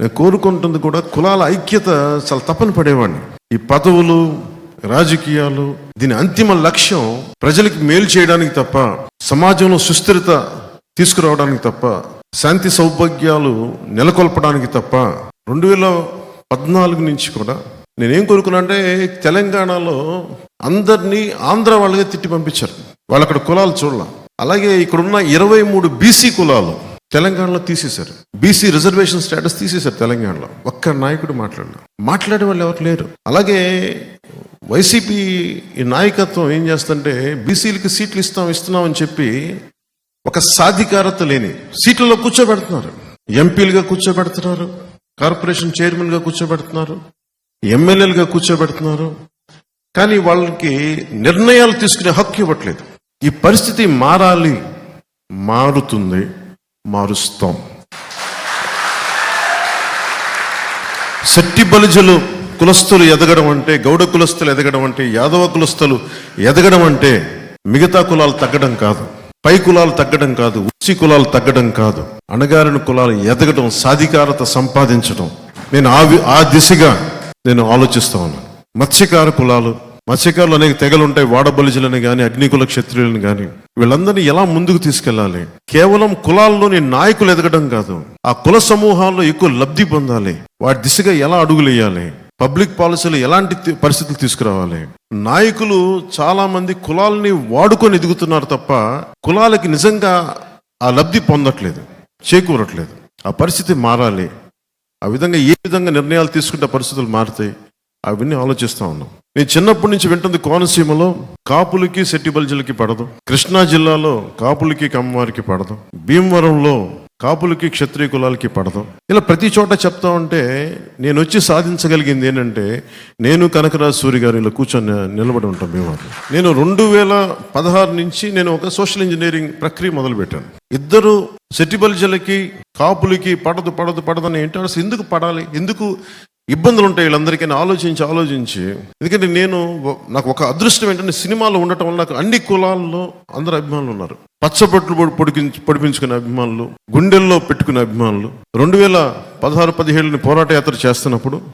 నేను కోరుకుంటుంది కూడా కులాల ఐక్యత చాలా తప్పని పడేవాడిని. ఈ పదవులు రాజకీయాలు దీని అంతిమ లక్ష్యం ప్రజలకు మేలు చేయడానికి తప్ప సమాజంలో సుస్థిరత తీసుకురావడానికి తప్ప శాంతి సౌభాగ్యాలు నెలకొల్పడానికి తప్ప రెండు వేల పద్నాలుగు నుంచి కూడా నేనేం కోరుకున్నా అంటే తెలంగాణలో అందరినీ ఆంధ్ర వాళ్ళగా తిట్టి పంపించారు. వాళ్ళు అక్కడ కులాలు చూడాల. అలాగే ఇక్కడున్న ఇరవై మూడు బీసీ కులాలు తెలంగాణలో తీసేశారు. బీసీ రిజర్వేషన్ స్టేటస్ తీసేశారు తెలంగాణలో. ఒక్క నాయకుడు మాట్లాడలేదు. మాట్లాడే వాళ్ళు ఎవరు లేరు. అలాగే వైసీపీ ఈ నాయకత్వం ఏం చేస్తుంటే బీసీలకి సీట్లు ఇస్తాం ఇస్తున్నాం అని చెప్పి ఒక సాధికారత లేని సీట్లలో కూర్చోబెడుతున్నారు. ఎంపీలుగా కూర్చోబెడుతున్నారు. కార్పొరేషన్ చైర్మన్గా కూర్చోబెడుతున్నారు. ఎమ్మెల్యేలుగా కూర్చోబెడుతున్నారు. కానీ వాళ్ళకి నిర్ణయాలు తీసుకునే హక్కు ఇవ్వట్లేదు. ఈ పరిస్థితి మారాలి మారుతుంది. మారుస్తాం. శెట్టి బలిజలు కులస్తులు ఎదగడం అంటే గౌడ కులస్తులు ఎదగడం అంటే యాదవ కులస్తులు ఎదగడం అంటే మిగతా కులాలు తగ్గడం కాదు. పై కులాలు తగ్గడం కాదు ఉచ్చి కులాలు తగ్గడం కాదు. అణగారిన కులాలు ఎదగడం సాధికారత సంపాదించడం. నేను ఆ ఆ దిశగా నేను ఆలోచిస్తా ఉన్నాను. మత్స్యకార కులాలు మత్స్యకారులు అనేక తెగలు ఉంటాయి వాడబలిజులని కానీ అగ్నికుల క్షత్రియులను కానీ వీళ్ళందరినీ ఎలా ముందుకు తీసుకెళ్ళాలి? కేవలం కులాల్లోని నాయకులు ఎదగడం కాదు ఆ కుల సమూహాల్లో ఎక్కువ లబ్ధి పొందాలి. వాటి దిశగా ఎలా అడుగులేయాలి? పబ్లిక్ పాలసీలు ఎలాంటి పరిస్థితులు తీసుకురావాలి? నాయకులు చాలా మంది కులాలని వాడుకొని ఎదుగుతున్నారు తప్ప కులాలకి నిజంగా ఆ లబ్ధి పొందట్లేదు చేకూరట్లేదు. ఆ పరిస్థితి మారాలి. ఆ విధంగా ఏ విధంగా నిర్ణయాలు తీసుకుంటే పరిస్థితులు మారుతాయి? అవన్నీ ఆలోచిస్తూ ఉన్నాం. నేను చిన్నప్పటి నుంచి వింటుంది కోనసీమలో కాపులకి శెట్టి బల్జలకి పడదు. కృష్ణా జిల్లాలో కాపులకి కమ్మవారికి పడదు. భీమవరంలో కాపులకి క్షత్రియ కులాలకి పడదు. ఇలా ప్రతి చోట చెప్తా ఉంటే నేను వచ్చి సాధించగలిగింది ఏంటంటే నేను కనకరాజు సూరి గారు ఇలా కూర్చొని నిలబడి ఉంటాం భీమవరం నేను రెండు వేల పదహారు నుంచి నేను ఒక సోషల్ ఇంజనీరింగ్ ప్రక్రియ మొదలుపెట్టాను. ఇద్దరు సెటిబల్జలకి కాపులకి పడదు పడదు పడదని ఏంటో ఎందుకు పడాలి? ఎందుకు ఇబ్బందులు ఉంటాయి వీళ్ళందరికీ ఆలోచించి ఆలోచించి. ఎందుకంటే నేను నాకు ఒక అదృష్టం ఏంటంటే సినిమాలో ఉండటం వల్ల నాకు అన్ని కులాల్లో అందరు అభిమానులు ఉన్నారు. పచ్చబొట్లు పొడిపించు పొడిపించుకునే అభిమానులు గుండెల్లో పెట్టుకునే అభిమానులు. రెండు వేల పదహారు పదిహేడుని పోరాట యాత్ర చేస్తున్నప్పుడు